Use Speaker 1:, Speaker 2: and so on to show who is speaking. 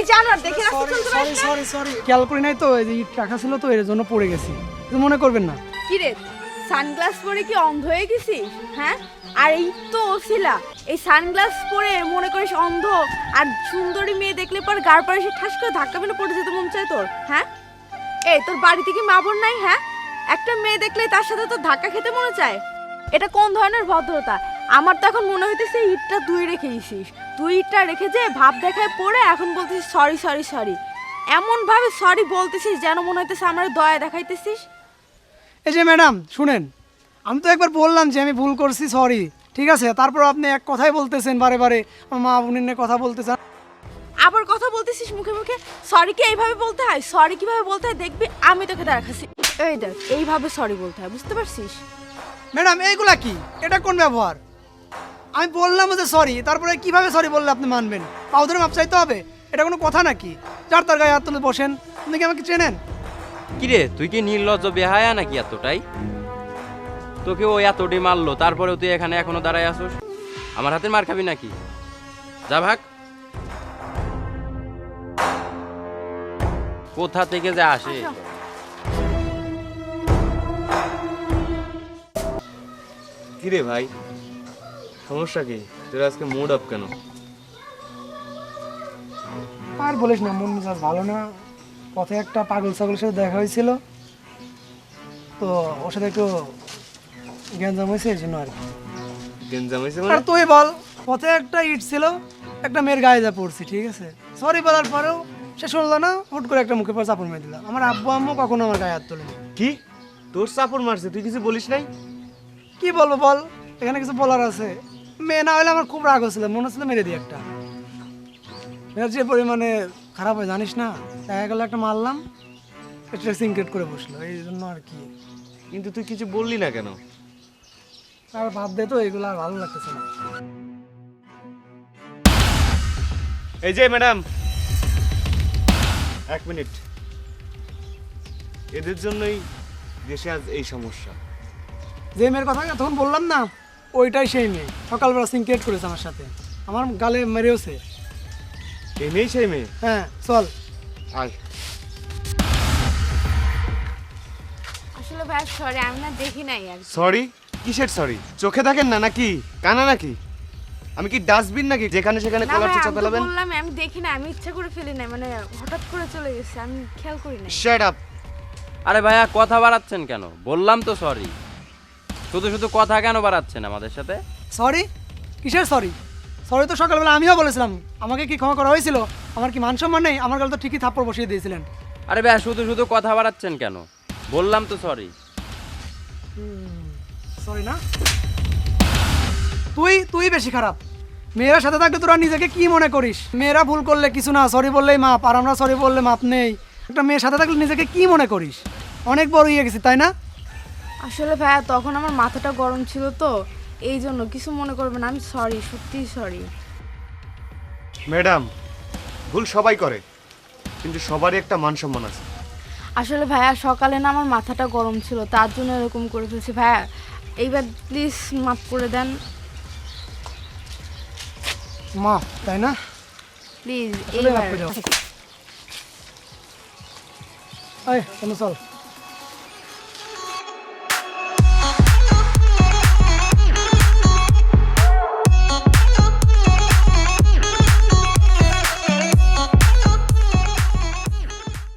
Speaker 1: এই জানোয়ার দেখে
Speaker 2: সরি সরি সরি খেয়াল করি নাই তো এই যে ইট রাখা ছিল তো এর জন্য পড়ে গেছি। কিছু মনে করবেন না।
Speaker 1: কি রে সানগ্লাস পরে কি অন্ধ হয়ে গেছিস? হ্যাঁ? আর এই তো ওসিলা এই সানগ্লাস পরে মনে করিস অন্ধ আর সুন্দরী মেয়ে দেখলে পর গার পাড়ে সে ঠাস করে ধাক্কা মেরে পড়ে যেতে মন চায় তোর হ্যাঁ? এই তোর বাড়িতে কি মা বোন নাই হ্যাঁ? একটা মেয়ে দেখলে তার সাথে তো ধাক্কা খেতে মনে চায়। এটা কোন ধরনের ভদ্রতা? আমার তো এখন মনে হইতেছে ইটটা তুই রেখে দিছিস। তুই ইটটা রেখে যে ভাব দেখায় পড়ে এখন বলতেছিস সরি সরি সরি এমন ভাবে সরি বলতেছিস যেন মনে হইতেছে আমার দয়া দেখাইতেছিস।
Speaker 2: এই যে ম্যাডাম শুনেন আমি তো একবার বললাম যে আমি ভুল করছি সরি ঠিক আছে তারপর আপনি এক কথাই বলতেছেন বারে বারে আমার মা বোনের নিয়ে কথা বলতেছেন।
Speaker 1: আবার কথা বলতেছিস মুখে মুখে? সরি কি এইভাবে বলতে হয়? সরি কীভাবে বলতে হয়? দেখবি আমি তোকে দেখাচ্ছি। এই দেখ এইভাবে সরি বলতে হয় বুঝতে পারছিস?
Speaker 2: ম্যাডাম এইগুলা কি? এটা কোন ব্যবহার? আমি বললাম যে সরি তারপরে কীভাবে সরি বললে আপনি মানবেন? পাও ধরে মাপ চাইতে হবে। এটা কোনো কথা নাকি? যার তার গায়ে হাত তুলে বসেন। আপনি কি আমাকে চেনেন?
Speaker 3: কিরে তুই কি নির্লজ্জ বেহায়া নাকি এতটাই? তোকে ও এতটি মারলো তারপরেও তুই এখানে এখনও দাঁড়ায় আসোস আমার হাতে মার খাবি নাকি? যা ভাগ। কোথা থেকে যে আসে?
Speaker 1: আসো।
Speaker 4: কিরে ভাই? সমস্যা কি? তোর আজকে মুড আপ কেন?
Speaker 2: আর বলিস না মন মেজাজ ভালো না। পথে একটা পাগল ছাগলের সাথে দেখা হয়েছিল। তো ওর সাথে একটু গ্যাঞ্জাম হয়েছে এই জন্য আর কি।
Speaker 4: গেঞ্জাম হয়েছে
Speaker 2: আর
Speaker 4: মানে
Speaker 2: তুই বল পথে একটা ইট ছিল একটা মেয়ের গায়ে যা পড়ছি ঠিক আছে? সরি বলার পরেও সে শুনলো না হুট করে একটা মুখে পর চাপড় মেরে দিলাম আমার আব্বু আম্মু কখনো আমার গায়ে হাত তোলেনি
Speaker 4: কি? তোর চাপড় মারছে তুই কিছু বলিস নাই?
Speaker 2: কি বলব বল এখানে কিছু বলার আছে। মেয়ে না হলে আমার খুব রাগ হচ্ছিল মনে হচ্ছিল মেরে দিই একটা। যে পরিমাণে খারাপ হয় জানিস না? দেখা গেল একটা মারলাম একটা সিনক্রেট করে বসল এই জন্য আর কি।
Speaker 4: কিন্তু তুই কিছু বললি না কেন?
Speaker 2: আর ভাব দে তো এগুলো আর ভালো লাগতেছে না।
Speaker 4: এই যে ম্যাডাম। এক মিনিট। এদের জন্যই দেশে আজ এই সমস্যা।
Speaker 2: যে মেয়ের কথা তখন বললাম না ওইটাই সেই মেয়ে। সকালবেলা সিনক্রেট করেছে আমার সাথে। আমার গালে মেরেওছে।
Speaker 4: এই মেয়ে সেই মেয়ে?
Speaker 2: হ্যাঁ চল।
Speaker 4: আয়।
Speaker 1: আসলে ভাই সরি আমি না দেখি নাই আর
Speaker 4: সরি কিসের সরি চোখে থাকেন না নাকি? কানা নাকি? আমি কি ডাস্টবিন নাকি? যেখানে সেখানে
Speaker 1: না
Speaker 4: কলার
Speaker 1: ভাই
Speaker 4: চেঁচা
Speaker 1: আমি তো
Speaker 4: ফেলাবেন
Speaker 1: বললাম আমি দেখি না আমি ইচ্ছা করে ফেলি নাই মানে হঠাৎ করে চলে গেছে আমি খেয়াল করি নাই।
Speaker 4: শাট আপ
Speaker 3: আরে ভাইয়া কথা বাড়াচ্ছেন কেন? বললাম তো সরি শুধু শুধু কথা কেন বাড়াচ্ছেন আমাদের সাথে?
Speaker 2: সরি কিসের সরি সরি তো সকালবেলা আমিও বলেছিলাম। আমাকে কি ক্ষমা করা হয়েছিল? আমার কি মান সম্মান নেই? আমার গালে তো ঠিকই থাপ্পড় বসিয়ে দিয়েছিলেন।
Speaker 3: আরে ভাইয়া শুধু শুধু কথা বাড়াচ্ছেন কেন? বললাম তো সরি
Speaker 2: সরি না। তুই তুই বেশি খারাপ। মেয়েরা সাথে থাকলে তোরা নিজেকে কি মনে করিস? মেয়েরা ভুল করলে কিছু না সরি বললেই মাপ। আর আমরা সরি বললে মাপ নেই। একটা মেয়ের সাথে থাকলে নিজেকে কি মনে করিস? অনেক বড় হয়ে গেছি তাই না?
Speaker 1: আসলে ভাইয়া তখন আমার মাথাটা গরম ছিল তো এই জন্য কিছু মনে করবেন আমি সরি সত্যিই সরি
Speaker 4: ম্যাডাম ভুল সবাই করে কিন্তু সবারই একটা মান সম্মান আছে।
Speaker 1: আসলে ভাইয়া সকালে না আমার মাথাটা গরম ছিল তার জন্য এরকম করে ফেলছি। ভাইয়া এইবার প্লিজ মাফ করে দেন।
Speaker 2: মা তাই না?
Speaker 1: প্লিজ এইবার।
Speaker 2: চল।